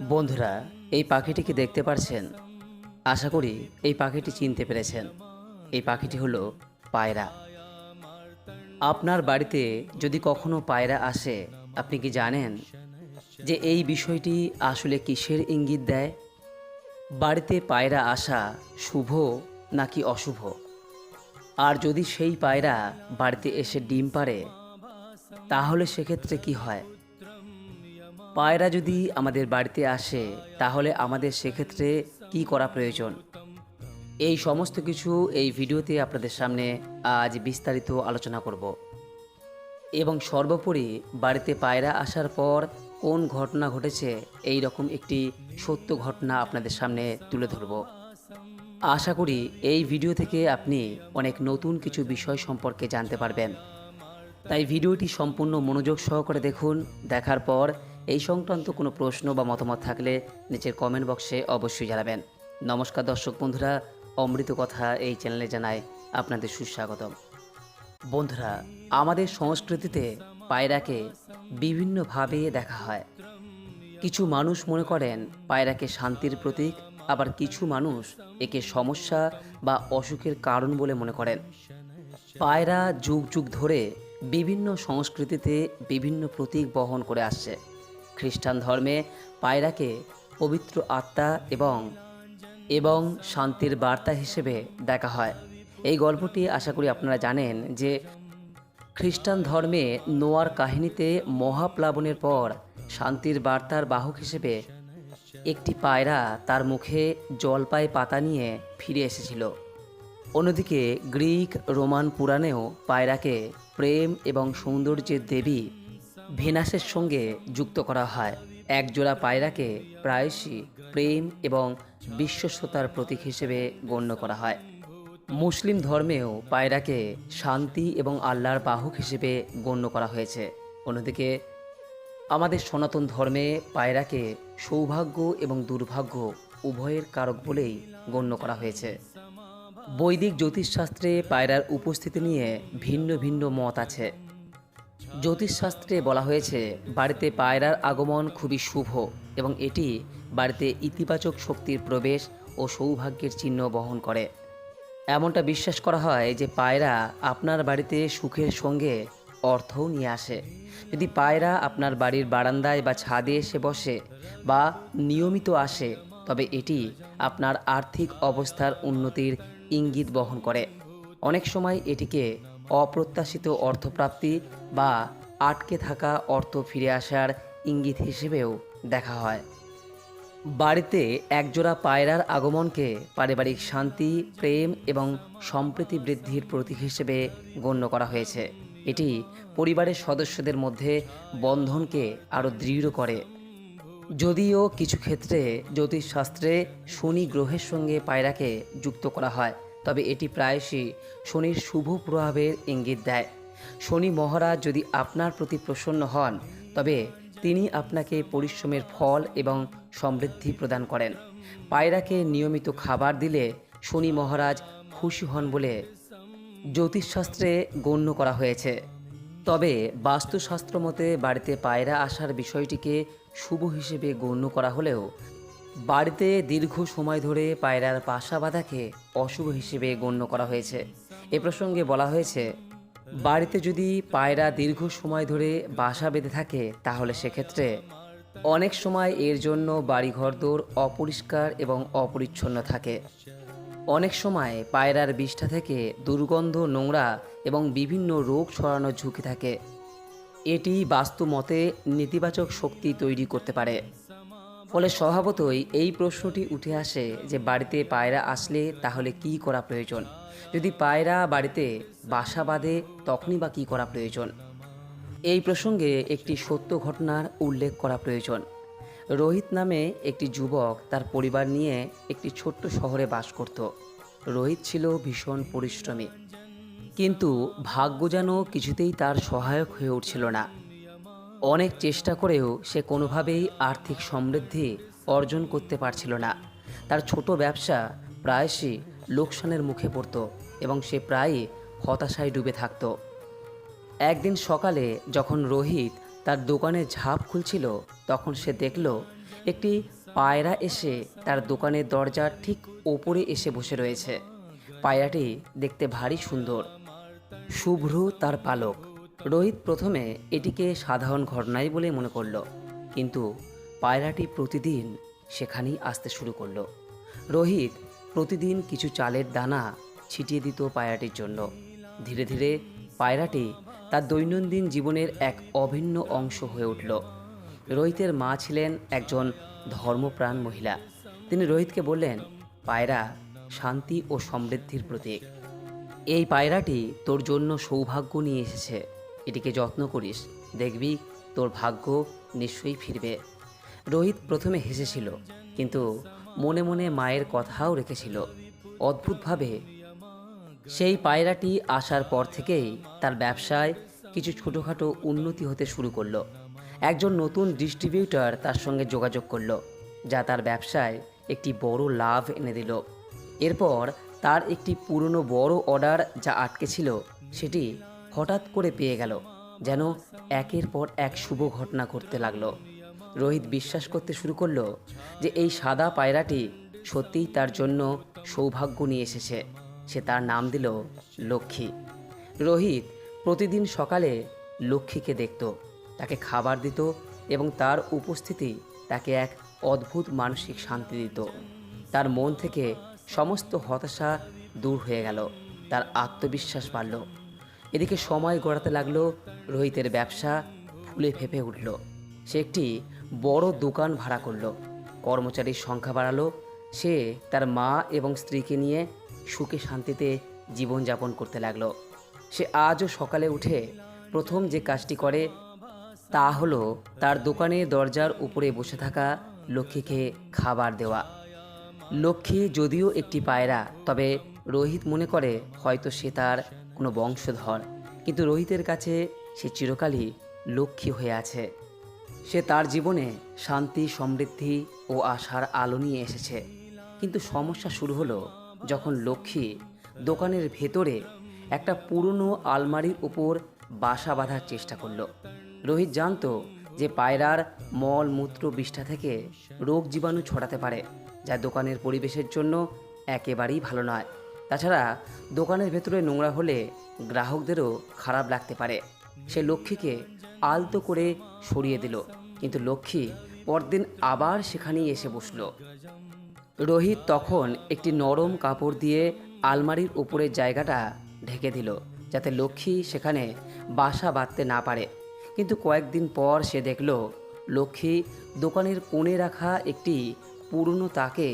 বন্ধুরা, এই পাখিটিকে দেখতে পারছেন? আশা করি এই পাখিটি চিনতে পেরেছেন। এই পাখিটি হলো পায়রা। আপনার বাড়িতে যদি কখনো পায়রা আসে, আপনি কি জানেন যে এই বিষয়টি আসলে কিসের ইঙ্গিত দেয়? বাড়িতে পায়রা আসা শুভ নাকি অশুভ? আর যদি সেই পায়রা বাড়িতে এসে ডিম পারে তাহলে সেক্ষেত্রে কি হয়? পায়রা যদি আমাদের বাড়িতে আসে, তাহলে আমাদের সেক্ষেত্রে কি করা প্রয়োজন? এই সমস্ত কিছু এই ভিডিওতে আপনাদের সামনে আজ বিস্তারিত আলোচনা করব। এবং সর্বোপরি বাড়িতে পায়রা আসার পর কোন ঘটনা ঘটেছে, এই রকম একটি সত্য ঘটনা আপনাদের সামনে তুলে ধরব। আশা করি এই ভিডিও থেকে আপনি অনেক নতুন কিছু বিষয় সম্পর্কে জানতে পারবেন। তাই ভিডিওটি সম্পূর্ণ মনোযোগ সহকারে দেখুন, দেখার পর এই সংক্রান্ত কোনো প্রশ্ন বা মতামত থাকলে নিচের কমেন্ট বক্সে অবশ্যই জানাবেন। নমস্কার দর্শক বন্ধুরা, অমৃত কথা এই চ্যানেলে জানায় আপনাদের সুস্বাগতম। বন্ধুরা, আমাদের সংস্কৃতিতে পায়রাকে বিভিন্নভাবে দেখা হয়। কিছু মানুষ মনে করেন পায়রাকে শান্তির প্রতীক, আবার কিছু মানুষ একে সমস্যা বা অসুখের কারণ বলে মনে করেন। পায়রা যুগ যুগ ধরে বিভিন্ন সংস্কৃতিতে বিভিন্ন প্রতীক বহন করে আসছে। খ্রিস্টান ধর্মে পায়রাকে পবিত্র আত্মা এবং এবং শান্তির বার্তা হিসেবে দেখা হয়। এই গল্পটি আশা করি আপনারা জানেন যে খ্রিস্টান ধর্মে নোয়ার কাহিনীতে মহাপ্লাবনের পর শান্তির বার্তার বাহক হিসেবে একটি পায়রা তার মুখে জলপাই পাতা নিয়ে ফিরে এসেছিল। অন্যদিকে গ্রিক, রোমান পুরাণেও পায়রাকে প্রেম এবং সৌন্দর্যের দেবী ভেনাসের সঙ্গে যুক্ত করা হয়। একজোড়া পায়রাকে প্রায়শই প্রেম এবং বিশ্বস্ততার প্রতীক হিসেবে গণ্য করা হয়। মুসলিম ধর্মেও পায়রাকে শান্তি এবং আল্লাহর বাহক হিসেবে গণ্য করা হয়েছে। অন্যদিকে, আমাদের সনাতন ধর্মে পায়রাকে সৌভাগ্য এবং দুর্ভাগ্য উভয়ের কারক বলেই গণ্য করা হয়েছে। বৈদিক জ্যোতিষশাস্ত্রে পায়রার উপস্থিতি নিয়ে ভিন্ন ভিন্ন মত আছে। জ্যোতিষশাস্ত্রে বলা হয়েছে, বাড়িতে পায়রার আগমন খুবই শুভ এবং এটি বাড়িতে ইতিবাচক শক্তির প্রবেশ ও সৌভাগ্যের চিহ্ন বহন করে। এমনটা বিশ্বাস করা হয় যে পায়রা আপনার বাড়িতে সুখের সঙ্গে অর্থও নিয়ে আসে। যদি পায়রা আপনার বাড়ির বারান্দায় বা ছাদে এসে বসে বা নিয়মিত আসে, তবে এটি আপনার আর্থিক অবস্থার উন্নতির ইঙ্গিত বহন করে। অনেক সময় এটিকে অপ্রত্যাশিত অর্থপ্রাপ্তি বা আটকে থাকা অর্থ ফিরে আসার ইঙ্গিত হিসেবেও দেখা হয়। বাড়িতে একজোড়া পায়রার আগমনকে পারিবারিক শান্তি, প্রেম এবং সম্প্রীতি বৃদ্ধির প্রতীক হিসেবে গণ্য করা হয়েছে। এটি পরিবারের সদস্যদের মধ্যে বন্ধনকে আরও দৃঢ় করে। যদিও কিছু ক্ষেত্রে জ্যোতিষশাস্ত্রে শনি গ্রহের সঙ্গে পায়রাকে যুক্ত করা হয় তবে এটি প্রায়শই শনির শুভ প্রভাবের ইঙ্গিত দেয়। শনি মহারাজ যদি আপনার প্রতি প্রসন্ন হন, তবে তিনি আপনাকে পরিশ্রমের ফল এবং সমৃদ্ধি প্রদান করেন। পায়রাকে নিয়মিত খাবার দিলে শনি মহারাজ খুশি হন বলে জ্যোতিষশাস্ত্রে গণ্য করা হয়েছে। তবে বাস্তুশাস্ত্র মতে বাড়িতে পায়রা আসার বিষয়টিকে শুভ হিসেবে গণ্য করা হলেও বাড়িতে দীর্ঘ সময় ধরে পায়রার বাসা বাঁধাকে অশুভ হিসেবে গণ্য করা হয়েছে। এ প্রসঙ্গে বলা হয়েছে, বাড়িতে যদি পায়রা দীর্ঘ সময় ধরে বাসা বেঁধে থাকে, তাহলে সেক্ষেত্রে অনেক সময় এর জন্য বাড়িঘরদোর অপরিষ্কার এবং অপরিচ্ছন্ন থাকে। অনেক সময় পায়রার বিষ্ঠা থেকে দুর্গন্ধ, নোংরা এবং বিভিন্ন রোগ ছড়ানোর ঝুঁকি থাকে। এটি বাস্তু মতে নেতিবাচক শক্তি তৈরি করতে পারে। ফলে স্বভাবতই এই প্রশ্নটি উঠে আসে যে বাড়িতে পায়রা আসলে তাহলে কি করা প্রয়োজন? যদি পায়রা বাড়িতে বাসা বাঁধে, তখনই বা কী করা প্রয়োজন? এই প্রসঙ্গে একটি সত্য ঘটনার উল্লেখ করা প্রয়োজন। রোহিত নামে একটি যুবক তার পরিবার নিয়ে একটি ছোট্ট শহরে বাস করত। রোহিত ছিল ভীষণ পরিশ্রমী। কিন্তু ভাগ্য যেন কিছুতেই তার সহায়ক হয়ে উঠছিল না। অনেক চেষ্টা করেও সে কোনোভাবেই আর্থিক সমৃদ্ধি অর্জন করতে পারছিল না। তার ছোট ব্যবসা প্রায়শই লোকসানের মুখে পড়ত এবং সে প্রায়ই হতাশায় ডুবে থাকত। একদিন সকালে যখন রোহিত তার দোকানে ঝাঁপ খুলছিল, তখন সে দেখল, একটি পায়রা এসে তার দোকানের দরজার ঠিক ওপরে এসে বসে রয়েছে। পায়রাটি দেখতে ভারী সুন্দর। শুভ্র তার পালক। রোহিত প্রথমে এটিকে সাধারণ ঘটনাই বলে মনে করল, কিন্তু পায়রাটি প্রতিদিন সেখানেই আসতে শুরু করল। রোহিত প্রতিদিন কিছু চালের দানা ছিটিয়ে দিত পায়রাটির জন্য। ধীরে ধীরে পায়রাটি তার দৈনন্দিন জীবনের এক অভিন্ন অংশ হয়ে উঠল। রোহিতের মা ছিলেন একজন ধর্মপ্রাণ মহিলা। তিনি রোহিতকে বললেন, পায়রা শান্তি ও সমৃদ্ধির প্রতীক। এই পায়রাটি তোর জন্য সৌভাগ্য নিয়ে এসেছে। এটিকে যত্ন করিস। দেখবি তোর ভাগ্য নিশ্চয়ই ফিরবে। রোহিত প্রথমে হেসেছিল, কিন্তু মনে মনে মায়ের কথাও রেখেছিল। অদ্ভুতভাবে সেই পায়রাটি আসার পর থেকেই তার ব্যবসায় কিছু ছোটোখাটো উন্নতি হতে শুরু করল। একজন নতুন ডিস্ট্রিবিউটর তার সঙ্গে যোগাযোগ করল, যা তার ব্যবসায় একটি বড় লাভ এনে দিল। এরপর তার একটি পুরনো বড় অর্ডার যা আটকে ছিল, সেটি হঠাৎ করে পেয়ে গেল, যেন একের পর এক শুভ ঘটনা ঘটতে লাগল। রোহিত বিশ্বাস করতে শুরু করল যে এই সাদা পায়রাটি সত্যিই তার জন্য সৌভাগ্য নিয়ে এসেছে। সে তার নাম দিল লক্ষ্মী। রোহিত প্রতিদিন সকালে লক্ষ্মীকে দেখত, তাকে খাবার দিত এবং তার উপস্থিতি তাকে এক অদ্ভুত মানসিক শান্তি দিত। তার মন থেকে সমস্ত হতাশা দূর হয়ে গেল, তার আত্মবিশ্বাস বাড়ল। এদিকে সময় গড়াতে লাগল রোহিতের ব্যবসা, ফুলে ফেপে উঠল। সে একটি বড় দোকান ভাড়া করল। কর্মচারীর সংখ্যা বাড়ালো। সে তার মা এবং স্ত্রীকে নিয়ে সুখে শান্তিতে জীবনযাপন করতে লাগল। সে আজও সকালে উঠে প্রথম যে কাজটি করে, তা হলো তার দোকানের দরজার উপরে বসে থাকা লক্ষ্মীকে খাবার দেওয়া। লক্ষ্মী যদিও একটি পায়রা, তবে রোহিত মনে করে হয়তো সে তার কোনো বংশধর, কিন্তু রোহিতের কাছে সে চিরকালই লক্ষ্মী হয়ে আছে। সে তার জীবনে শান্তি, সমৃদ্ধি ও আশার আলো নিয়ে এসেছে। কিন্তু সমস্যা শুরু হলো যখন লক্ষ্মী দোকানের ভেতরে একটা পুরনো আলমারির উপর বাসা বাঁধার চেষ্টা করল। রোহিত জানতো যে পায়রার মল, মূত্র, বিষ্ঠা থেকে রোগ জীবাণু ছড়াতে পারে, যা দোকানের পরিবেশের জন্য একেবারেই ভালো নয়। তাছাড়া দোকানের ভেতরে নোংরা হলে গ্রাহকদেরও খারাপ লাগতে পারে। সে লক্ষ্মীকে আলতো করে সরিয়ে দিল, কিন্তু লক্ষ্মী পরদিন আবার সেখানেই এসে বসল। রোহিত তখন একটি নরম কাপড় দিয়ে আলমারির উপরের জায়গাটা ঢেকে দিল, যাতে লক্ষ্মী সেখানে বাসা বাঁধতে না পারে। কিন্তু কয়েকদিন পর সে দেখল, লক্ষ্মী দোকানের কোণে রাখা একটি পুরনো তাকে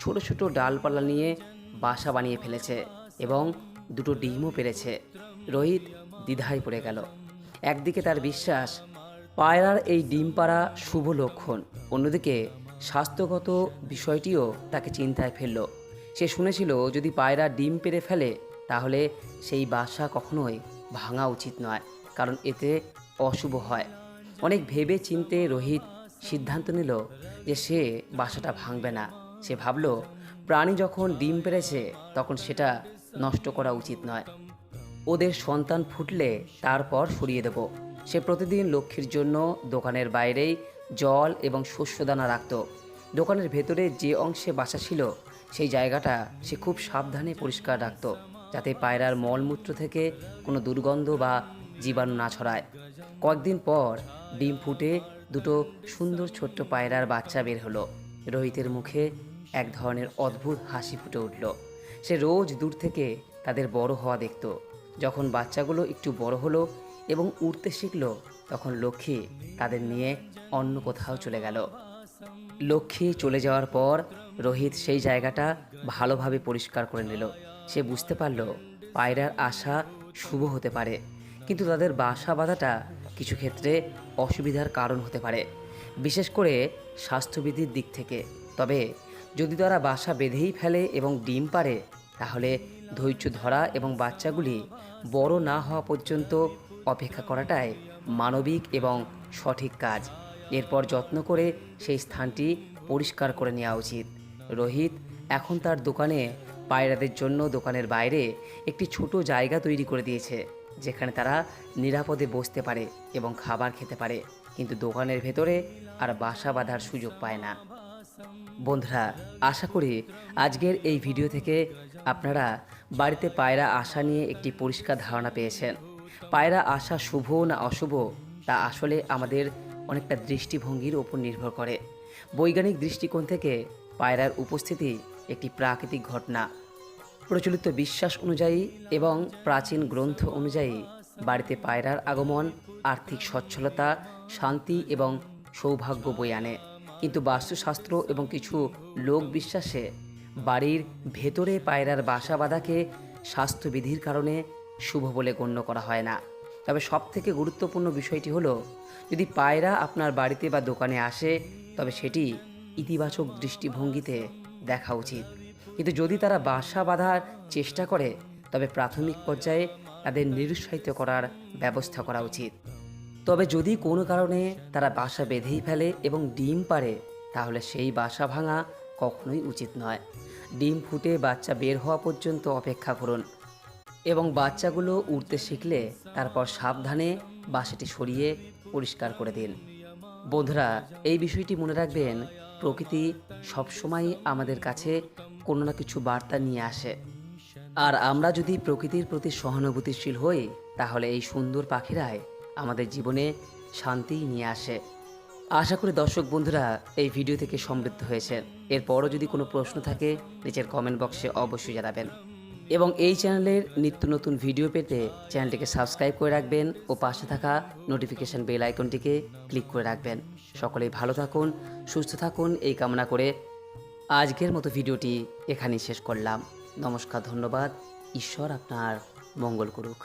ছোট ছোট ডালপালা নিয়ে বাসা বানিয়ে ফেলেছে এবং দুটো ডিমও পেরেছে। রোহিত দ্বিধায় পড়ে গেল। একদিকে তার বিশ্বাস, পায়রার এই ডিম পাড়া শুভ লক্ষণ। অন্যদিকে স্বাস্থ্যগত বিষয়টিও তাকে চিন্তায় ফেলল। সে শুনেছিল, যদি পায়রা ডিম পেরে ফেলে, তাহলে সেই বাসা কখনোই ভাঙা উচিত নয়, কারণ এতে অশুভ হয়। অনেক ভেবে চিনতে রোহিত সিদ্ধান্ত নিল যে সে বাসাটা ভাঙবে না। সে ভাবল প্রাণী যখন ডিম পেড়েছে তখন সেটা নষ্ট করা উচিত নয়। ওদের সন্তান ফুটলে তারপর সরিয়ে দেব। সে প্রতিদিন লক্ষ্মীর জন্য দোকানের বাইরেই জল এবং শস্যদানা রাখত। দোকানের ভেতরে যে অংশে বাসা ছিল, সেই জায়গাটা সে খুব সাবধানে পরিষ্কার রাখত, যাতে পায়রার মলমূত্র থেকে কোনো দুর্গন্ধ বা জীবাণু না ছড়ায়। কয়েকদিন পর ডিম ফুটে দুটো সুন্দর ছোট্ট পায়রার বাচ্চা বের হলো। রোহিতের মুখে এক ধরনের অদ্ভুত হাসি ফুটে উঠল। সে রোজ দূর থেকে তাদের বড় হওয়া দেখত। যখন বাচ্চাগুলো একটু বড় হলো এবং উড়তে শিখলো, তখন লক্ষ্মী তাদের নিয়ে অন্য কোথাও চলে গেল। লক্ষ্মী চলে যাওয়ার পর রোহিত সেই জায়গাটা ভালোভাবে পরিষ্কার করে নিল। সে বুঝতে পারল, পায়রার আশা শুভ হতে পারে। কিন্তু তাদের বাসা বাঁধাটা কিছু ক্ষেত্রে অসুবিধার কারণ হতে পারে, বিশেষ করে স্বাস্থ্যবিধির দিক থেকে। তবে যদি তারা বাসা বেঁধেই ফেলে এবং ডিম পারে তাহলে ধৈর্য ধরা এবং বাচ্চাগুলি বড় না হওয়া পর্যন্ত অপেক্ষা করাটাই মানবিক এবং সঠিক কাজ। এরপর যত্ন করে সেই স্থানটি পরিষ্কার করে নেওয়া উচিত। রোহিত এখন তার দোকানে পায়রাদের জন্য দোকানের বাইরে একটি ছোট জায়গা তৈরি করে দিয়েছে, যেখানে তারা নিরাপদে বসতে পারে এবং খাবার খেতে পারে, কিন্তু দোকানের ভেতরে আর বাসা বাঁধার সুযোগ পায় না। বন্ধুরা, আশা করি আজকের এই ভিডিও থেকে আপনারা বাড়িতে পায়রা আসা নিয়ে একটি পরিষ্কার ধারণা পেয়েছেন। পায়রা আসা শুভ না অশুভ, তা আসলে আমাদের অনেকটা দৃষ্টিভঙ্গির ওপর নির্ভর করে। বৈজ্ঞানিক দৃষ্টিকোণ থেকে পায়রার উপস্থিতি একটি প্রাকৃতিক ঘটনা। প্রচলিত বিশ্বাস অনুযায়ী এবং প্রাচীন গ্রন্থ অনুযায়ী বাড়িতে পায়রার আগমন আর্থিক সচ্ছলতা, শান্তি এবং সৌভাগ্য বই আনে। কিন্তু বাস্তুশাস্ত্র এবং কিছু লোক বিশ্বাসে বাড়ির ভেতরে পায়রার বাসা বাঁধাকে স্বাস্থ্যবিধির কারণে শুভ বলে গণ্য করা হয় না। তবে সবথেকে গুরুত্বপূর্ণ বিষয়টি হলো, যদি পায়রা আপনার বাড়িতে বা দোকানে আসে, তবে সেটি ইতিবাচক দৃষ্টিভঙ্গিতে দেখা উচিত। কিন্তু যদি তারা বাসা বাঁধার চেষ্টা করে, তবে প্রাথমিক পর্যায়ে তাদের নিরুৎসাহিত করার ব্যবস্থা করা উচিত। তবে যদি কোনো কারণে তারা বাসা বেঁধেই ফেলে এবং ডিম পারে তাহলে সেই বাসা ভাঙা কখনোই উচিত নয়। ডিম ফুটে বাচ্চা বের হওয়া পর্যন্ত অপেক্ষা করুন এবং বাচ্চাগুলো উড়তে শিখলে তারপর সাবধানে বাসাটি সরিয়ে পরিষ্কার করে দিন। বন্ধুরা, এই বিষয়টি মনে রাখবেন, প্রকৃতি সবসময় আমাদের কাছে কোনো না কিছু বার্তা নিয়ে আসে। আর আমরা যদি প্রকৃতির প্রতি সহানুভূতিশীল হই, তাহলে এই সুন্দর পাখিরাই আমাদের জীবনে শান্তি নিয়ে আসে। আশা করি দর্শক বন্ধুরা এই ভিডিও থেকে সমৃদ্ধ হয়েছে। এরপরও যদি কোনো প্রশ্ন থাকে, নিচের কমেন্ট বক্সে অবশ্যই জানাবেন। এবং এই চ্যানেলের নিত্য নতুন ভিডিও পেতে চ্যানেলটিকে সাবস্ক্রাইব করে রাখবেন ও পাশে থাকা নোটিফিকেশন বেল আইকনটিকে ক্লিক করে রাখবেন। সকলেই ভালো থাকুন, সুস্থ থাকুন, এই কামনা করে আজকের মতো ভিডিওটি এখানেই শেষ করলাম। নমস্কার, ধন্যবাদ। ঈশ্বর আপনার মঙ্গল করুক।